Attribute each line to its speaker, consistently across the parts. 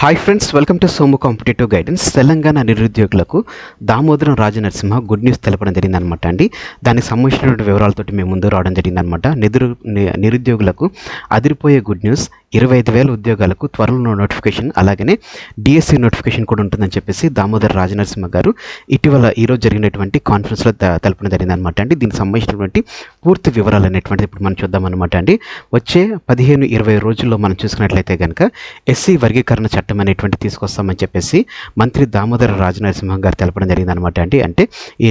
Speaker 1: Hi friends welcome to Somu competitive guidance Telangana నిరుద్యోగులకు Damodaram Rajanarasimha good news తెలపడం జరిగిందనమాట అండి. దానికి సంబంధించినటువంటి వివరాలతోటి మేము ముందు రావడం జరిగిందనమాట నిరు నిరుద్యోగులకు అదిరిపోయే గుడ్ న్యూస్ ఇరవై ఐదు వేల ఉద్యోగాలకు త్వరలో నోటిఫికేషన్ అలాగనే డిఎస్సి నోటిఫికేషన్ కూడా ఉంటుందని చెప్పేసి దామోదర్ రాజనరసింహ గారు ఇటీవల ఈరోజు జరిగినటువంటి కాన్ఫరెన్స్లో తెలపడం తెలపడం జరిగిందనమాట అండి. దీనికి సంబంధించినటువంటి పూర్తి వివరాలు అనేటువంటిది ఇప్పుడు మనం చూద్దామన్నమాట అండి. వచ్చే పదిహేను ఇరవై రోజుల్లో మనం చూసుకున్నట్లయితే కనుక ఎస్సీ వర్గీకరణ చట్టం అనేటువంటి తీసుకొస్తామని చెప్పేసి మంత్రి దామోదర రాజనరసింహ గారు తెలపడం జరిగిందనమాట అండి. అంటే ఈ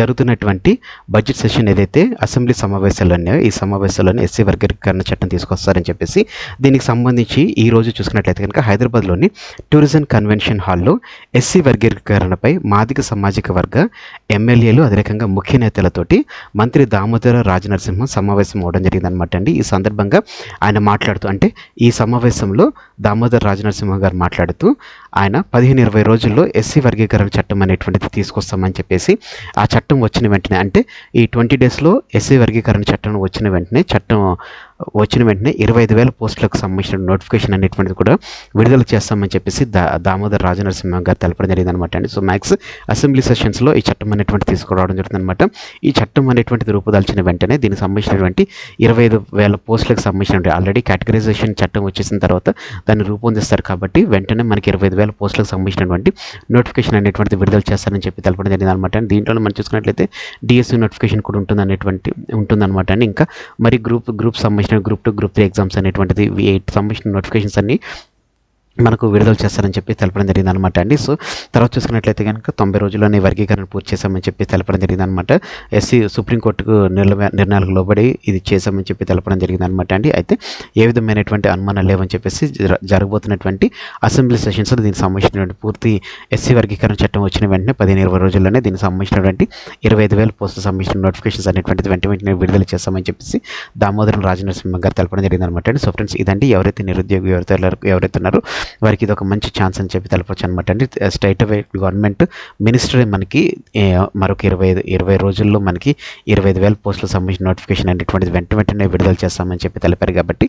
Speaker 1: జరుగుతున్నటువంటి బడ్జెట్ సెషన్ ఏదైతే అసెంబ్లీ సమావేశాలు ఉన్నాయో ఈ సమావేశాల్లోనే ఎస్సీ వర్గీకరణ చట్టం తీసుకొస్తారని చెప్పేసి దీనికి సంబంధించి ఈ రోజు చూసుకున్నట్లయితే కనుక హైదరాబాద్లోని టూరిజం కన్వెన్షన్ హాల్లో ఎస్సీ వర్గీకరణపై మాదిక సామాజిక వర్గ ఎమ్మెల్యేలు అదే రకంగా ముఖ్య నేతలతోటి మంత్రి దామోదర రాజనరసింహం సమావేశం అవడం జరిగిందనమాట అండి. ఈ సందర్భంగా ఆయన మాట్లాడుతూ అంటే ఈ సమావేశంలో దామోదర్ రాజనరసింహ గారు మాట్లాడుతూ ఆయన పదిహేను ఇరవై రోజుల్లో ఎస్సీ వర్గీకరణ చట్టం అనేటువంటిది తీసుకొస్తామని చెప్పేసి ఆ చట్టం వచ్చిన వెంటనే అంటే ఈ ట్వంటీ డేస్లో ఎస్సీ వర్గీకరణ చట్టం వచ్చిన వెంటనే చట్టం వచ్చిన వెంటనే ఇరవై ఐదు వేల పోస్టులకు సంబంధించిన నోటిఫికేషన్ అనేటువంటిది కూడా విడుదల చేస్తామని చెప్పేసి దా దామోదర్ రాజనరసింహ గారు తెలపడం జరిగింది అనమాట అండి. సో మ్యాక్స్ అసెంబ్లీ సెషన్స్లో ఈ చట్టం అనేటువంటి తీసుకురావడం జరుగుతుందన్నమాట. ఈ చట్టం అనేటువంటిది రూపుదాల్చిన వెంటనే దీనికి సంబంధించినటువంటి ఇరవై ఐదు వేల పోస్టులకు సంబంధించిన ఆల్రెడీ కేటగరైజేషన్ చట్టం వచ్చేసిన తర్వాత దాన్ని రూపొందిస్తారు కాబట్టి వెంటనే మనకి ఇరవై ఐదు వేల పోస్టులకు సంబంధించినటువంటి నోటిఫికేషన్ అనేటువంటిది విడుదల చేస్తారని చెప్పి తెలపడం జరిగింది అనమాట అండ్ దీంట్లో మనం చూసుకున్నట్లయితే డిఎస్సి నోటిఫికేషన్ కూడా ఉంటుంది అనేటువంటి ఉంటుందన్నమాట. అండి ఇంకా మరి గ్రూప్ గ్రూప్ సంబంధించిన group two group three exams అనేటువంటిది ఎయిట్ సంబంధించిన నోటిఫికేషన్స్ అన్ని మనకు విడుదల చేస్తారని చెప్పి తెలపడం జరిగింది అనమాట అండి. సో తర్వాత చూసుకున్నట్లయితే కనుక తొంభై రోజుల్లోనే వర్గీకరణ పూర్తి చేశామని చెప్పి తెలపడం జరిగింది అనమాట ఎస్సీ సుప్రీంకోర్టుకు నిర్ణయాలకు లోబడి ఇది చేశామని చెప్పి తెలపడం జరిగింది అనమాట అండి. అయితే ఏ విధమైనటువంటి అనుమానాలు లేవని చెప్పేసి జరగబోతున్నటువంటి అసెంబ్లీ సెషన్స్లో దీనికి సంబంధించినటువంటి పూర్తి ఎస్సీ వర్గీకరణ చట్టం వచ్చిన వెంటనే పదిహేను ఇరవై రోజుల్లోనే దీనికి సంబంధించినటువంటి ఇరవై ఐదు వేల పోస్టులకు సంబంధించిన నోటిఫికేషన్స్ అనేటువంటిది వెంట వెంటనే విడుదల చేస్తామని చెప్పేసి దామోదరం రాజనరసింహ గారు తెలపడం జరిగింది అనమాట అండి. సో ఫ్రెండ్స్ ఇదండి. ఎవరైతే నిరుద్యోగి ఎవరైతే ఎవరైతే ఉన్నారో వారికి ఇది ఒక మంచి ఛాన్స్ అని చెప్పి తెలపచ్చు అనమాట అండి. స్టేట్ అవే గవర్నమెంట్ మినిస్టర్ మనకి మరొక ఇరవై ఐదు ఇరవై రోజుల్లో మనకి ఇరవై ఐదు వేల పోస్టులకు సంబంధించిన నోటిఫికేషన్ అనేటువంటిది వెంట వెంటనే విడుదల చేస్తామని చెప్పి తెలిపారు కాబట్టి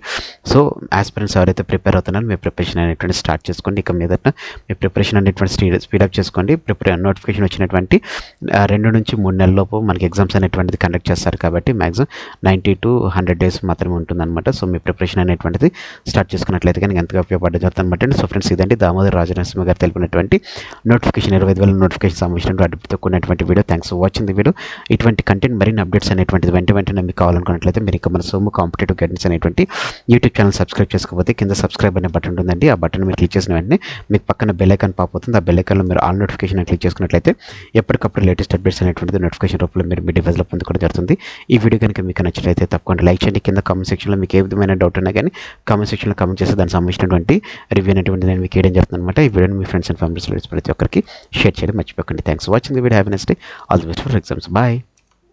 Speaker 1: సో ఆస్పిరెంట్స్ ఎవరైతే ప్రిపేర్ అవుతున్నారో మీ ప్రిపరేషన్ అనేటువంటి స్టార్ట్ చేసుకోండి. ఇక మీదట మీ ప్రిపరేషన్ అనేటువంటి స్పీడ్ స్పీడప్ చేసుకోండి. ప్రిపరే నోటిఫికేషన్ వచ్చినటువంటి రెండు నుంచి మూడు నెలలలోపు మనకి ఎగ్జామ్స్ అనేటువంటిది కండక్ట్ చేస్తారు కాబట్టి maximum ninety to hundred days మాత్రమే ఉంటుందన్నమాట. సో మీ ప్రిపరేషన్ అనేటువంటిది స్టార్ట్ చేసుకున్నట్లయితే కానీ ఎంతగా ఉపయోగపడ్డ జరుగుతుంది అనమాట సో ఫ్రెండ్స్ ఇదండి దామోదర్ రాజనరసింహ గారు తెలిపినటువంటి నోటిఫికేషన్ ఇరవై ఐదు వేల నోటిఫికేషన్ సంబంధించిన కూడినటువంటి video thanks for watching the video ఇటువంటి కంటెంట్ మరిన్ని అప్డేట్స్ అనేటువంటిది వెంట వెంటనే మీకు కావాలనుకున్నట్లయితే మీరు ఇంకా మన సోము కాంపిటేటివ్ గైడెన్స్ అనేటువంటి యూట్యూబ్ ఛానల్ సబ్స్క్రైబ్ చేసుకోకపోతే కింద సబ్స్క్రైబ్ అనే బటన్ ఉంటుందండి ఆ బటన్ మీరు క్లిక్ చేసిన వెంటనే మీకు పక్కన బెల్లైకాన్ పాప్ అవుతుంది. ఆ బెల్లైకాన్లో మీరు ఆల్ నోటిఫికేషన్ క్లిక్ చేసుకున్నట్లయితే ఎప్పటికప్పుడు లేటెస్ట్ అప్డేట్స్ అనేటువంటిది నోటిఫికేషన్ రూపంలో మీరు మీ డివైస్లో పొందుకోవడం జరుగుతుంది. ఈ వీడియో కనుక మీకు నచ్చినట్లయితే తప్పకుండా లైక్ చేయండి. కింద కామెంట్ సెక్షన్లో మీకు ఏ విధమైన డౌట్ ఉన్నా కానీ కామెంట్ సెక్షన్లో కామెంట్ చేస్తే దానికి సంబంధించినటువంటి రివ్యూ అనేటువంటి నేను మీకు వేయడం చెప్తున్నాను అనమాట ఈ వీడియోని మీ ఫ్రెండ్స్ అండ్ ఫ్యామిలీస్ ప్రతి ఒక్కరికి షేర్ చేయడం మర్చిపోకండి. Thanks for watching the video happiness day all the best for exams bye